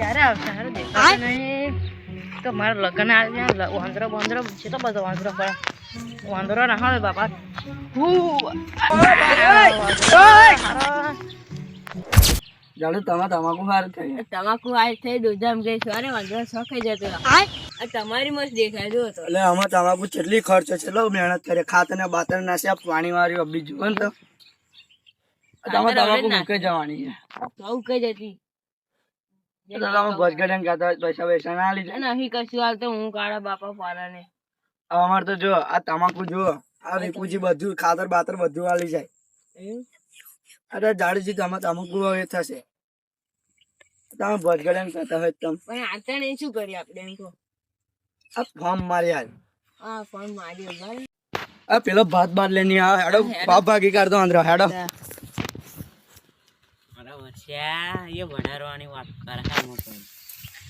ક્યારે આવશે? હારું દેખાતું નહીં. તો મારા લગ્ન આવ્યા વાંદરો વાંદરો. છે તો બધો વાંદરો પણ. વાંદરો ના હોય બાપા. જાડુ તમા તમાકુ હાર થઈ તમાકુ આ થઈ દોજામ ગઈ. છો અરે વાંદરો સખાઈ જતો આ તમારી મસ્ત દેખાય જો તો. એટલે આમાં તમાકુ કેટલી ખર્ચો છે લો મહેનત કરે. ખાતર ને બાતર નાસ્યા પાણી માર્યું બીજું તો. તમે તમાકુ મૂકે જવાની છે. બહુ કઈ જતી. તો તમે ભજગડન ખાતા હોય પૈસા પૈસા ના લીધે? નહીં કશું હાલ હું કાળા બાપા પાડા ને અમાર તો જો આ તમાકુ જુઓ આ રીપુજી બધું ખાતર બાતર બધું આલી જાય. અરે જાડુજી તમે તમાકુ હવે થશે. તમે ભજગડન ખાતા હોય તમે પણ આતા શું કરીએ આપણે એમ કહો? આ ફોર્મ મારી હાલ. આ ફોર્મ મારી આ પેલો ભાત બાદ લેની આ હેડો બાપ ભાગી કાઢતો આંધ્રો હેડો. છે એ વાત કરે હે મોટો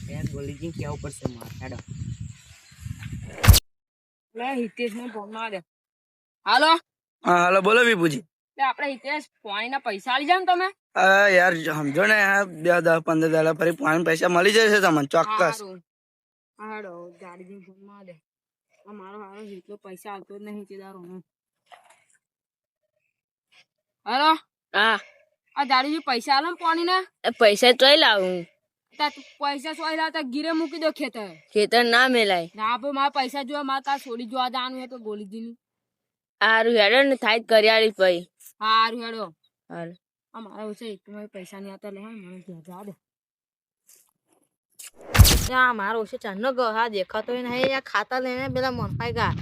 યાર બોલી જી કેવું પડશે માર હેડો. લે હિતેશ ને ફોન માર હાલો? હા હાલો બોલો વિપુજી આપણે હિતેશ પાણીના પૈસા આલી જાવ તમે. હા યાર સમજો ને બે દસ પંદર દાડા ફરી પાણી પૈસા મળી જશે તમને ચોક્કસ. હાડો ગાડી ફોન માર મારો હારો હિતલો પૈસા આવતો જ નહીં ચેદારો હું હાલો? હા. આ દાડીજી પૈસા આલો ને પાણી ના પૈસા તોય લાવું. પૈસા સોય લાવતા ગીરે મૂકી દો ખેતર. ખેતર ના મેલાય. ના ભાઈ મારા પૈસા જોવા મારે કાલ છોડી જોવા જવાનું હે તો બોલી દીધું હારું હેડો ને થાય કરિયાળી પઈ. હારું હેડો. હારું. આ મારા ઓછે એક મારે પૈસા નહીં આવતા લે હા મને ત્યાં જા દે. આ મારો ઓછે ચાંદનો ગયો હા દેખાતો નહીં ખાતા લઈને પેલા મનફાઈ ગયા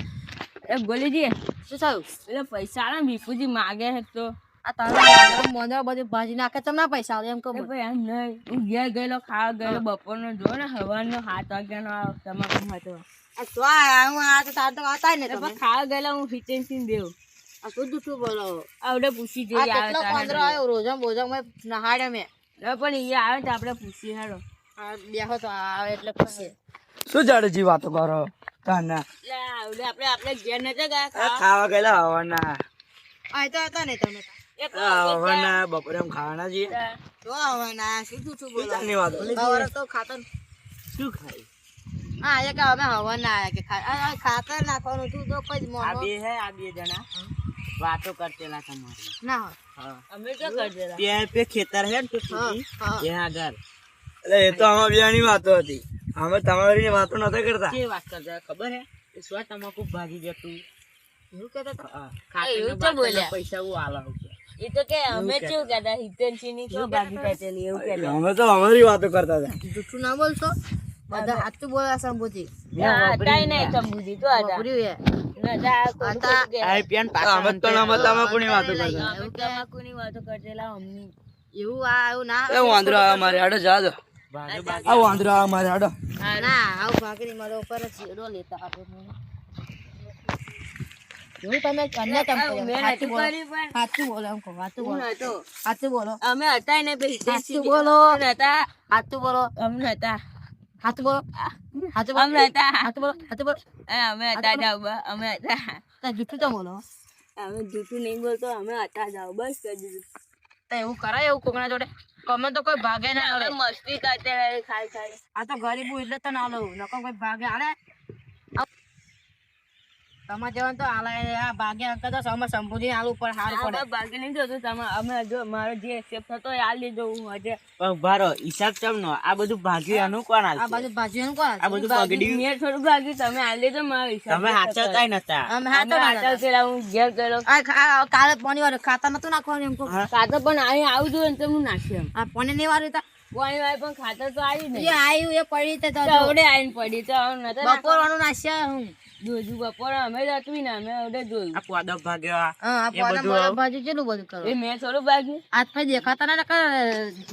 એ ગોલીજી શું થયું? એટલે પૈસા ને વિપુજી માગે તો. આ તારા મોંદા બધું ભાજી નાખે તમને પૈસા આવે એમ કહો ભાઈ એમ નહીં. હું ઘેર ગયેલો ખાવા ગયેલો બપોરનો જો ને હવાનો સાત વાગ્યાનો તમાકુ હતો. તો હું આ તો તાર તો આવતા ને તમે. ખાવા ગયેલા હું હિતેન સિંહ દેવ. આ શું બોલો? આવડે પૂછી આ જઈએ આવે કેટલો તારે આવ્યો રોજા બોજા મેં નહાડે મેં. પણ એ આવે તો આપણે પૂછીએ હેડો આ બેહો તો આવે એટલે પૂછે. શું જાડુજી વાતો કરો? તાના. એટલે આવડે આપણે આપણે ઘેર નતા ગયા ખાવા. ગયેલા હવાના. આ તો હતા ને તમે. હવાના બપોરે એમ ખાવાના છીએ. તો બોલો? વાતો હવારે તો ખાતર શું ખાય? હા એ અમે હવા આયા કે ખા- આ- આ ખાતર નાખવાનું હતું તો કોઈ જ આ બે હે આ બે જણા. વાતો કરતેલા તમારી. ના હા. અમે તો કરતેલા. ત્યાં પે ખેતર હે તો હા, હા. ત્યાં આગળ એટલે એ તો આમાં બેની વાતો હતી. અમે તમારી વાતો નતા કરતા. કે વાત કરતા ખબર હે? સ્વ તમાકુ ભાગી જતું એવું કહેતા હતા? પૈસા હું આલાવું. એ તો કે અમે કેવું કહેતા હિતેનસિંહની કેવું ભાગી કાઢેલી એવું કહેતા અમે તો અમારી વાતો કરતા હતા. જૂઠું ના બોલશો? બધા બોલા સંબોધી નહીં તો. એવું આ એવું ના એ વાંદરો આવે મારે હાડો જા દો ભાગે ભાગે. આ વાંદરો આવે મારે હાડો ના આવું ભાગરી મારો ઉપર જ લેતા આપણે એવું તમે અન્ય કેમ આ સાચું બોલો? સાચું બોલો એમ કહો સાચું બોલો સાચું બોલો. અમે હતા ને સાચું બોલો. નતા. સાચું બોલો. અમે નતા. સાચું બોલો. સાચું બોલો. અમે હતા. સાચું બોલો. સાચું બોલો. અમે હતા જાઓ બસ. અમે હતા. તો જૂઠું તો બોલો. અમે જૂઠું નહીં બોલતો અમે હતા જાઓ બસ કરી દીધું. તો એવું કરાય એવું કોકના જોડે? કમે તો કોઈ ભાગે ના આવે. મસ્તી કરતા ખાઈ ખાઈ. આ તો ગરીબો એટલે તો ના લઉં. નકો કોઈ ભાગે આલે. તમારે જવાનું તો આલા આ ભાગે અંકલ તો સમય સંપૂર્ણ આલુ ઉપર હાર પડે. ભાગ્ય બાકી નહીં જોતું તમે અમે જો મારો જે હિસાબ થતો એ આ લીધો હું આજે પણ ભારો હિસાબ ચમનો આ બધું ભાગ્ય એનું કોણ આ બધું ભાગ્ય કોણ આ બધું પગડ્યું મેં થોડું ભાગ્યું તમે આ લીધો મારો હિસાબ. તમે હાચવતાય નતા. અમે અમે હાથો આટલ પેલા હું ઘેર ગયેલો. આ કાલે પાણી વાળું ખાતા નતું નાખવાનું એમ કો ખાતર પણ અહીં આવું જોઈએ ને તો હું નાખ્યું આ પાણી નહીં વાળું પાણી વાય પણ ખાતર તો આવ્યું એ ને આયું એ પડી તે આવીને પડી તો હવે નતા બપોર વાળું નાખ્યા હું. જોજુ બપોરે અમે જતું ને અમે જોયું. આ પોદો ભાગ્યો હા આ એ પાણી બધું આવું? ભાજી કેટલું બધું કરો. એ મેં થોડું ભાગ્યું. આજ પછી દેખાતા ના કરે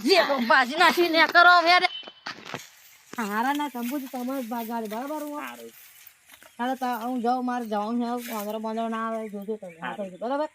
જે ભાજી નાખી ને કરો યાર હારા ના તંબુ તમારે ભાગાડે બરાબર હું? હારે. તો હું જાઉં મારે જવાનું છે વાંદરો બાંદરો ના આવે જોજો તમે બરાબર?